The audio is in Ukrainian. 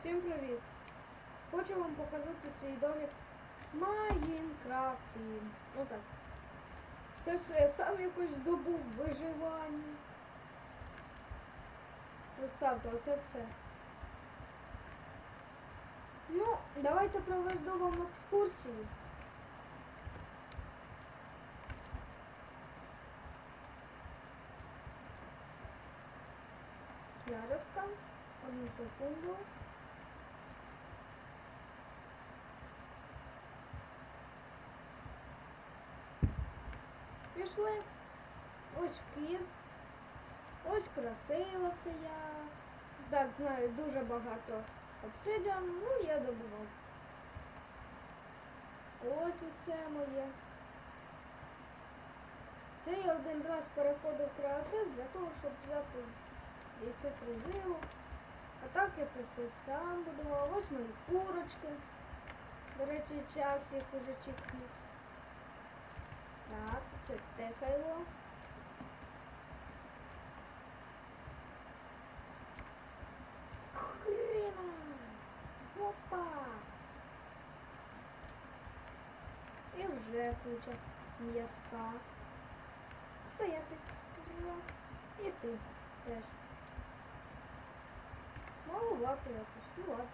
Всім привіт! Хочу вам показати свій домик в. Ну так. Це все я сам якось здобув виживання. Представте, оце все. Ну, давайте проведу вам екскурсію. Зараз там. Одну секунду. Пішли. Ось вхід. Ось красиво все я. Так, знаю, дуже багато обсидіан, ну я добував. Ось усе моє. Це я один раз переходив креатив для того, щоб взяти яйце призиву. А так я це все сам будував. Ось мої курочки. До речі, час їх уже чекнув. Це текайло. Хрена! Опа! І вже куча м'язка. Стояти. Раз. І ти теж. Маловато якось, ну ладно.